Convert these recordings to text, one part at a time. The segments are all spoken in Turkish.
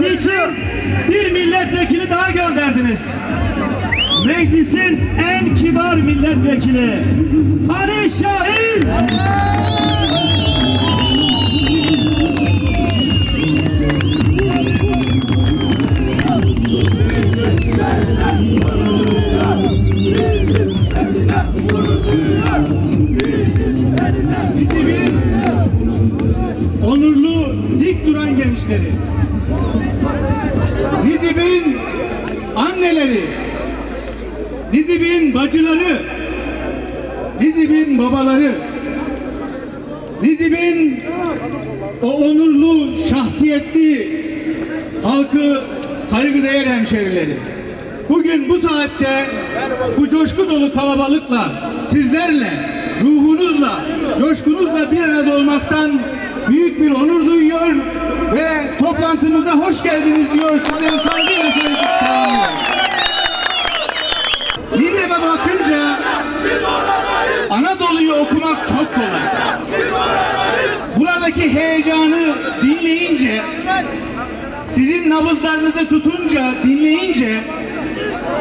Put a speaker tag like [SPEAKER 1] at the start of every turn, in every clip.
[SPEAKER 1] meclisi için bir milletvekili daha gönderdiniz. Meclisin en kibar milletvekili Ali Şahin.
[SPEAKER 2] onurlu dik duran gençleri, Nizip'in anneleri, Nizip'in bacıları, Nizip'in babaları, Nizip'in o onurlu, şahsiyetli halkı saygıdeğer hemşerileri. Bugün bu saatte bu coşku dolu kalabalıkla sizlerle, ruhunuzla, coşkunuzla bir arada olmaktan büyük bir onur duyuyor ve toplantımıza hoş geldiniz diyor sizlere saygıyla selamlıyorum. Nizip'e bakınca Anadolu'yu okumak çok kolay. Buradaki heyecanı dinleyince, sizin nabızlarınızı tutunca, dinleyince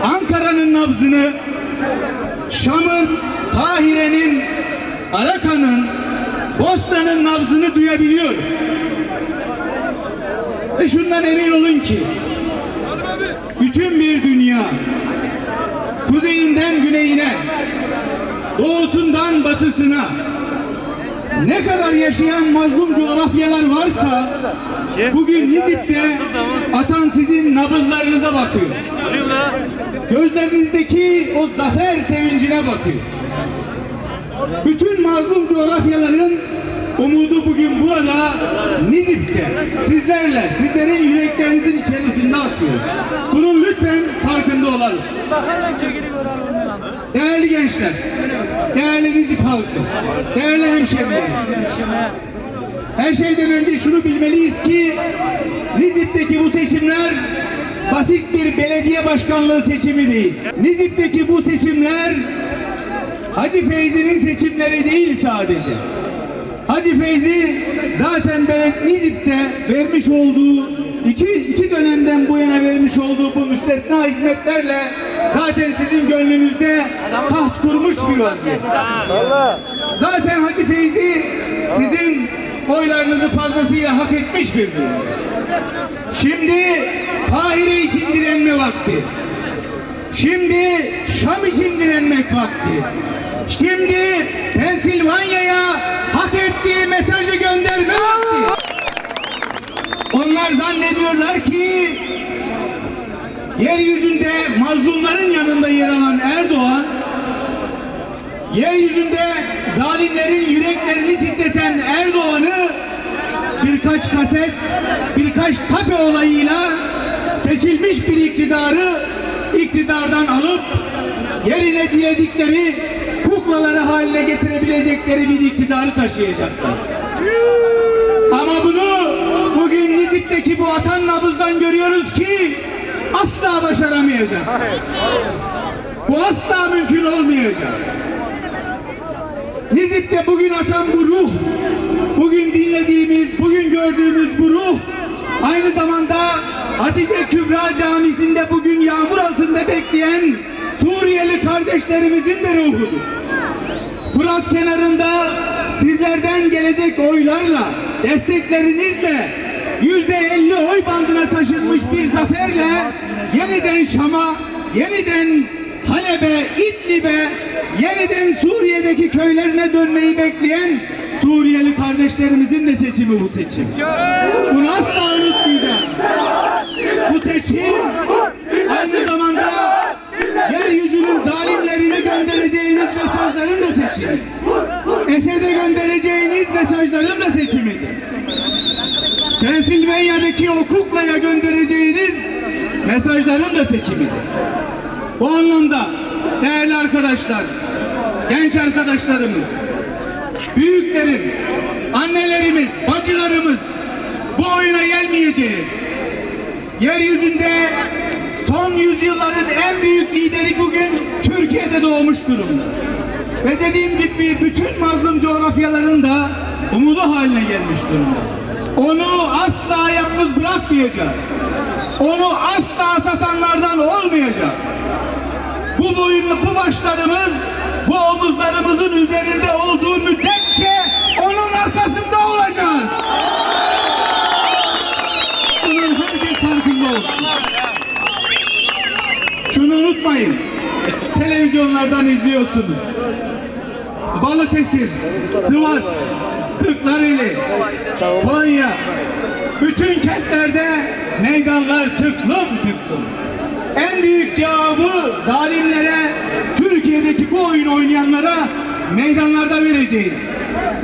[SPEAKER 2] Ankara'nın nabzını, Şam'ın, Kahire'nin, Arakan'ın, Bosna'nın nabzını duyabiliyorum. Ve şundan emin olun ki bütün bir dünya kuzeyinden güneyine, doğusundan batısına ne kadar yaşayan mazlum coğrafyalar varsa bugün Nizip'te atan sizin nabızlarınıza bakıyor. Gözlerinizdeki o zafer sevincine bakıyor. Bütün mazlum coğrafyaların umudu bugün burada Nizip'te sizlerle, sizlerin yüreklerinizin içerisinde atıyor. Bunun lütfen farkında olalım. Değerli gençler, değerli Nizip halkı, değerli hemşehrilerim. Her şeyden önce şunu bilmeliyiz ki Nizip'teki bu seçimler basit bir belediye başkanlığı seçimi değil. Nizip'teki bu seçimler Hacı Feyzi'nin seçimleri değil sadece. Hacı Feyzi zaten Nizip'te vermiş olduğu iki, iki dönemden bu yana vermiş olduğu bu müstesna hizmetlerle zaten sizin gönlünüzde taht kurmuş bir vaziyette. Zaten Hacı Feyzi sizin oylarınızı fazlasıyla hak etmiş bir durum. Şimdi Kahire için direnme vakti. Şimdi Şam için direnmek vakti. Şimdi Pensilvanya'ya ettiği mesajı gönderme vakti. Onlar zannediyorlar ki yeryüzünde mazlumların yanında yer alan Erdoğan yeryüzünde zalimlerin yüreklerini titreten Erdoğan'ı birkaç kaset, birkaç tape olayıyla seçilmiş bir iktidarı iktidardan alıp yerine diledikleri kuklaları haline getirebilecekleri bir iktidarı taşıyacaklar. Ama bunu bugün Nizip'teki bu atan nabızdan görüyoruz ki asla başaramayacak. Bu asla mümkün olmayacak. Nizip'te bugün atan bu ruh, bugün dinlediğimiz, bugün gördüğümüz bu ruh, aynı zamanda Hatice Kübra Camisi'nde bugün yağmur altında bekleyen Suriyeli kardeşlerimizin de ruhudur. Fırat kenarında sizlerden gelecek oylarla, desteklerinizle yüzde elli oy bandına taşınmış bir zaferle yeniden Şam'a, yeniden Halep'e, İdlib'e, yeniden Suriye'deki köylerine dönmeyi bekleyen Suriyeli kardeşlerimizin de seçimi bu seçim. Bunu asla unutmayacağız. Bu seçim aynı zamanda Esed'e göndereceğiniz mesajların da seçimidir. Pensilvanya'daki o kuklaya göndereceğiniz mesajların da seçimidir. Bu anlamda değerli arkadaşlar, genç arkadaşlarımız, büyüklerim, annelerimiz, bacılarımız bu oyuna gelmeyeceğiz. Yeryüzünde son yüzyılların en büyük lideri bugün Türkiye'de doğmuş durumda. Ve dediğim gibi bütün mazlum coğrafyaların da umudu haline gelmiş durumda. Onu asla yalnız bırakmayacağız. Onu asla satanlardan olmayacağız. Bu boyunlu bu başlarımız bu omuzlarımızın üzerinde olduğu müddetçe onun arkasında olacağız. Bunun herkes farkında olsun. Şunu unutmayın. Televizyonlardan izliyorsunuz. Balıkesir, Sivas, Kırklareli, Konya, bütün kentlerde meydanlar tıklım tıklım. En büyük cevabı zalimlere, Türkiye'deki bu oyun oynayanlara meydanlarda vereceğiz.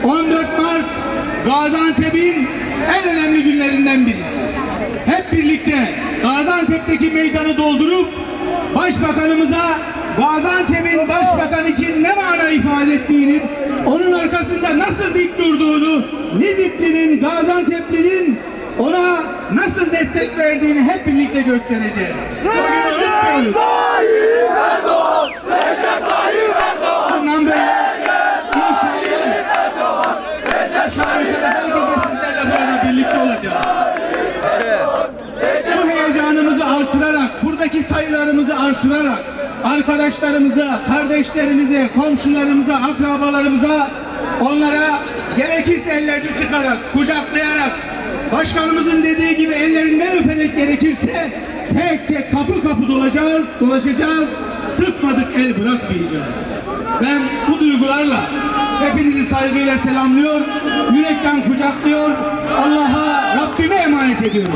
[SPEAKER 2] 14 Mart Gaziantep'in en önemli günlerinden birisi. Hep birlikte Gaziantep'teki meydanı doldurup Başbakanımıza Gaziantep'in başbakan için ne mana ifade ettiğini, onun arkasında nasıl dik durduğunu, Nizipli'nin, Gaziantep'linin ona nasıl destek verdiğini hep birlikte göstereceğiz. Bugün unutmuyoruz. Bundan böyle inşallah aşağı yukarı herkese sizlerle burada birlikte olacağız. Bu heyecanımızı artırarak, buradaki sayılarımızı artırarak, arkadaşlarımıza, kardeşlerimize, komşularımıza, akrabalarımıza, onlara gerekirse ellerini sıkarak, kucaklayarak, başkanımızın dediği gibi ellerinden öperek gerekirse tek tek kapı kapı dolacağız, dolaşacağız, sıkmadık el bırakmayacağız. Ben bu duygularla hepinizi saygıyla selamlıyor, yürekten kucaklıyor, Allah'a, Rabbime emanet ediyorum.